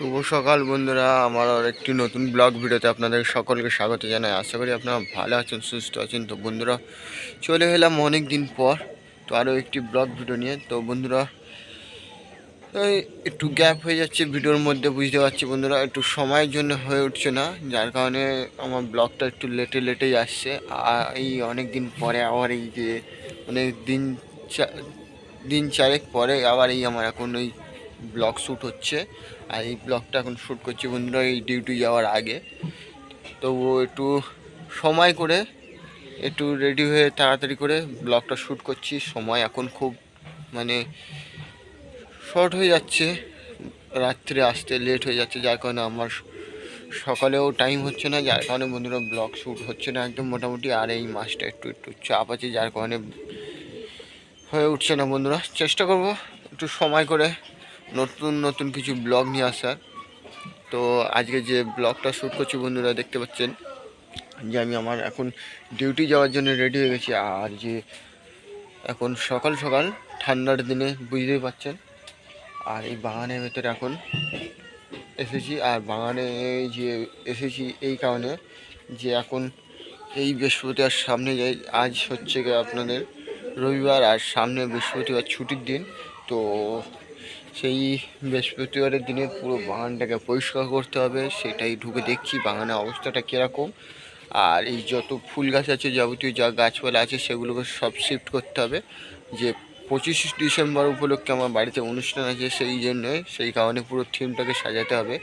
শুভ সকাল বন্ধুরা, আমার আর একটি নতুন ব্লগ ভিডিওতে আপনাদের সকলকে স্বাগত জানাই। আশা করি আপনারা ভালো আছেন, সুস্থ আছেন। তো বন্ধুরা, চলে এলাম অনেক দিন পর তো আরও একটি ব্লগ ভিডিও নিয়ে। তো বন্ধুরা একটু গ্যাপ হয়ে যাচ্ছে ভিডিওর মধ্যে, বুঝতে পারছি বন্ধুরা, একটু সময়ের জন্য হয়ে উঠছে না। যার কারণে আমার ব্লগটা একটু লেটে লেটেই আসছে। আর এই অনেক দিন পরে আবার এই যে, অনেক দিন চা- দিন চারেক পরে আবার এই আমার এখন ওই ব্লগ শ্যুট হচ্ছে। আর এই ব্লগটা এখন শ্যুট করছি বন্ধুরা, এই ডিউটি যাওয়ার আগে। তো একটু সময় করে একটু রেডি হয়ে তাড়াতাড়ি করে ব্লগটা শ্যুট করছি। সময় এখন খুব মানে শর্ট হয়ে যাচ্ছে। রাত্রে আসতে লেট হয়ে যাচ্ছে, যার কারণে আমার সকালেও টাইম হচ্ছে না। যার কারণে বন্ধুরা ব্লগ শ্যুট হচ্ছে না একদম মোটামুটি। আর এই মাসটা একটু একটু চাপ আছে, যার কারণে হয়ে উঠছে না বন্ধুরা। চেষ্টা করব একটু সময় করে নতুন নতুন কিছু ব্লগ নিয়ে আসার। তো আজকে যে ব্লগটা শ্যুট করছি বন্ধুরা, দেখতে পাচ্ছেন যে আমি আমার এখন ডিউটি যাওয়ার জন্য রেডি হয়ে গেছি। আর যে এখন সকাল সকাল ঠান্ডার দিনে বুঝতেই পাচ্ছেন। আর এই বাগানের ভেতরে এখন এসেছি। আর বাগানে যে এসেছি এই কারণে যে এখন এই বৃহস্পতিবার সামনে যাই, আজ হচ্ছে আপনাদের রবিবার আর সামনে বৃহস্পতিবার ছুটির দিন। তো সেই বৃহস্পতিবারের দিনে পুরো বাগানটাকে পরিষ্কার করতে হবে, সেটাই ঢুকে দেখছি বাগানের অবস্থাটা কীরকম। আর এই যত ফুল গাছ আছে, যাবতীয় যা গাছপালা আছে, সেগুলোকে সব শিফট করতে হবে। যে পঁচিশে ডিসেম্বর উপলক্ষে আমার বাড়িতে অনুষ্ঠান আছে, সেই জন্য, সেই কারণে পুরো থিমটাকে সাজাতে হবে।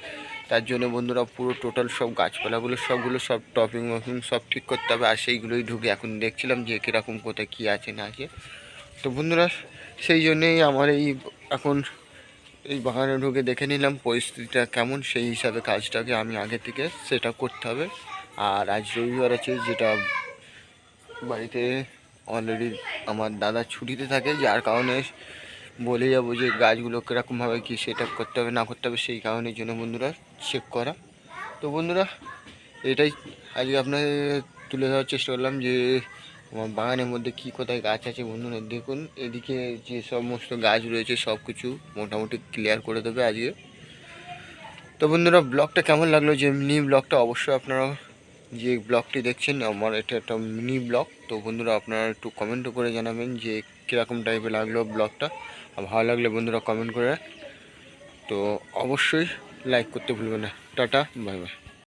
তার জন্য বন্ধুরা পুরো টোটাল সব গাছপালাগুলো, সবগুলো সব টপিং মপিং সব ঠিক করতে হবে। আর সেইগুলোই ঢুকে এখন দেখছিলাম যে কীরকম কোথায় কী আছে না আছে। তো বন্ধুরা, সেই জন্যেই আমার এই এখন এই বাগানে ঢুকে দেখে নিলাম পরিস্থিতিটা কেমন, সেই হিসাবে কাজটাকে আমি আগে থেকে সেটা করতে হবে। আর আজ রবিবার আছে, যেটা বাড়িতে অলরেডি আমার দাদা ছুটিতে থাকে, যার কারণে বলে যাব যে গাছগুলো কীরকমভাবে কী সেট করতে হবে, না করতে হবে, সেই কারণের জন্য বন্ধুরা চেক করা। তো বন্ধুরা, এটাই আজকে আপনাদের তুলে ধরার চেষ্টা করলাম যে আমার বাগানের মধ্যে কী কোথায় গাছ আছে বন্ধুরা, দেখুন, এদিকে যে সমস্ত গাছ রয়েছে সব কিছু মোটামুটি ক্লিয়ার করে দেবে আজকে। তো বন্ধুরা ব্লগটা কেমন লাগল? যে মিনি ব্লগটা অবশ্যই আপনারা যে ব্লগটি দেখছেন, আমার এটা একটা মিনি ব্লগ তো বন্ধুরা, আপনারা একটু কমেন্টও করে জানাবেন যে কীরকম টাইপের লাগল ব্লগটা আর ভালো লাগলে বন্ধুরা কমেন্ট করে। তো অবশ্যই লাইক করতে ভুলবেন না। Tata bye bye